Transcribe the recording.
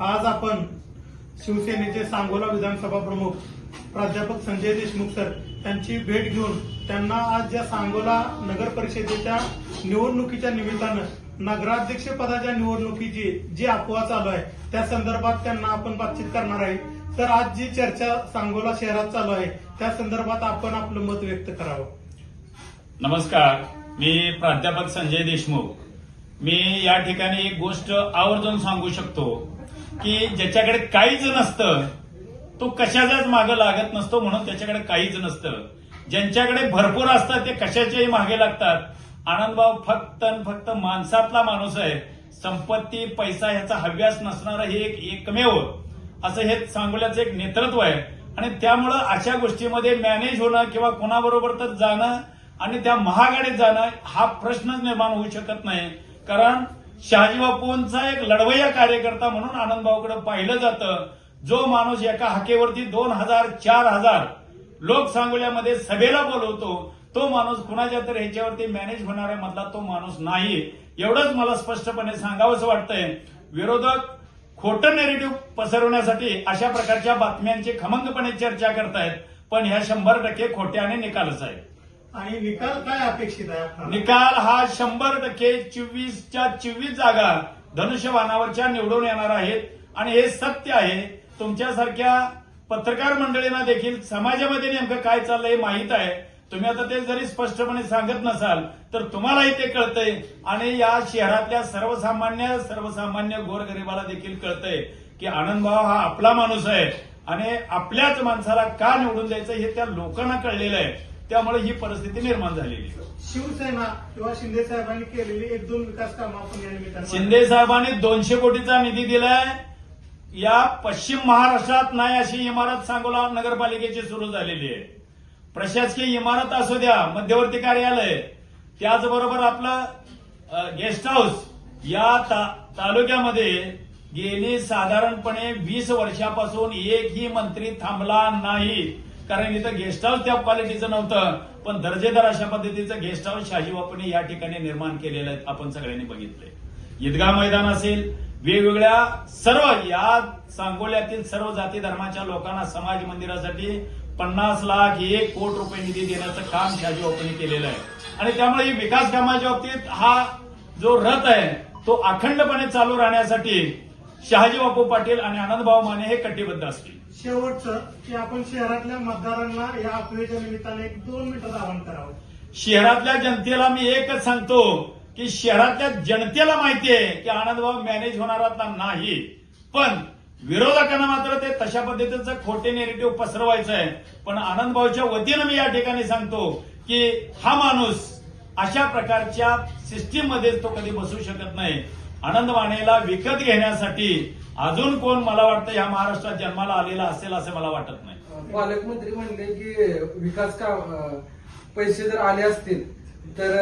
आज आपण शिवसेनेचे सांगोला विधानसभा प्रमुख प्राध्यापक संजय देशमुख सर यांची भेट घेऊन त्यांना आज ज्या सांगोला नगर परिषदेच्या निवडणुकीच्या निमित्तानं नगराध्यक्ष पदाच्या निवडणुकीची जी अफवा चालू आहे त्या संदर्भात त्यांना आपण बातचीत करणार आहे. तर आज जी चर्चा सांगोला शहरात चालू आहे त्या संदर्भात आपण आपलं मत व्यक्त करावं. नमस्कार. मी प्राध्यापक संजय देशमुख. मी या ठिकाणी एक गोष्ट आवर्जून सांगू शकतो की ज्याच्याकडे काहीच नसतं तो कशाचाच मागे लागत नसतो म्हणून त्याच्याकडे काहीच नसतं. ज्यांच्याकडे भरपूर असतं ते कशाच्याही मागे लागतात. आनंदभाऊ फक्त आणि फक्त माणसातला माणूस आहे. संपत्ती पैसा ह्याचा हव्यास नसणारा हे एक एकमेव असं हे सांगोल्याचं एक नेतृत्व आहे. आणि त्यामुळं अशा गोष्टीमध्ये मॅनेज होणं किंवा कोणाबरोबर तर जाणं आणि त्या महागाडीत जाणं हा प्रश्नच निर्माण होऊ शकत नाही. कारण शहाजी बापूंचा एक लढवय्या कार्यकर्ता म्हणून आनंदभाऊकडे पाहिलं जातं. जो माणूस एका हाकेवरती दोन हजार चार हजार लोक सांगोल्यामध्ये सभेला बोलवतो तो माणूस कुणाच्या तरी ह्याच्यावरती मॅनेज होणाऱ्या मधला तो माणूस नाही. एवढंच मला स्पष्टपणे सांगावंसं वाटतंय. विरोधक खोटं नेरेटिव्ह पसरवण्यासाठी अशा प्रकारच्या बातम्यांची खमंगपणे चर्चा करतायत पण ह्या शंभर टक्के खोट्या आणि निकालच आहे आणि निकाल काय अपेक्षित आहे निकाल हा शंभर टक्के चोवीसच्या चोवीस जागा धनुष्यबाणावरच्या निवडून येणार आहेत. आणि हे सत्य आहे. तुमच्यासारख्या पत्रकार मंडळींना देखील समाजामध्ये नेमकं काय चाललंय हे माहीत आहे. तुम्ही आता ते जरी स्पष्टपणे सांगत नसाल तर तुम्हालाही ते कळतंय. आणि या शहरातल्या सर्वसामान्य सर्वसामान्य गोरगरिबाला देखील कळतंय की आनंदभाव हा आपला माणूस आहे. आणि आपल्याच माणसाला का निवडून द्यायचं हे त्या लोकांना कळलेलं आहे. त्यामुळे ही परिस्थिती निर्माण झालेली शिवसेना किंवा शिंदे साहेबांनी केलेली एक दोन विकास कामं आपण या निमित्तानं शिंदे साहेबांनी दोनशे कोटीचा निधी दिलाय. या पश्चिम महाराष्ट्रात नाही अशी इमारत सांगोला नगरपालिकेची सुरू झालेली आहे. प्रशासकीय इमारत असू द्या मध्यवर्ती कार्यालय त्याचबरोबर आपलं गेस्ट हाऊस या ता- तालुक्यामध्ये गेली साधारणपणे वीस वर्षापासून एकही मंत्री थांबला नाही. कारण इथं गेस्ट हाऊस त्या क्वालिटीचं नव्हतं. पण दर्जेदार अशा पद्धतीचं गेस्ट हाऊस शहाजीबापूंनी या ठिकाणी निर्माण केलेलं आहे आपण सगळ्यांनी बघितलंय. ईदगा मैदान असेल वेगवेगळ्या सर्व या सांगोल्यातील सर्व जाती धर्माच्या लोकांना समाज मंदिरासाठी पन्नास लाख एक कोटी रुपये निधी देण्याचं काम शहाजी केलेलं आहे. आणि त्यामुळे ही विकास कामाच्या बाबतीत हा जो रथ आहे तो अखंडपणे चालू राहण्यासाठी शहाजी बापू पाटील आणि आनंदभाऊ माने हे कटिबद्ध असतील. शेवटचं की आपण शहरातल्या मतदारांना या अफवेच्या निमित्ताने एक दोन मिनिटात आवाहन करावं. शहरातल्या जनतेला मी एकच सांगतो की शहरातल्या जनतेला माहिती आहे की आनंदभाऊ मॅनेज होणार आता नाही. पण विरोधकांना मात्र ते तशा पद्धतीचं खोटे नेरेटिव्ह पसरवायचं आहे. पण आनंदभाऊच्या वतीनं मी या ठिकाणी सांगतो की हा माणूस अशा प्रकारच्या सिस्टीममध्ये तो कधी बसू शकत नाही. आनंदवाणीला विकत घेण्यासाठी अजून कोण मला वाटतं या महाराष्ट्रात जन्माला आलेला असेल असं मला वाटत नाही. पालकमंत्री म्हणले की विकास का पैसे जर आले असतील तर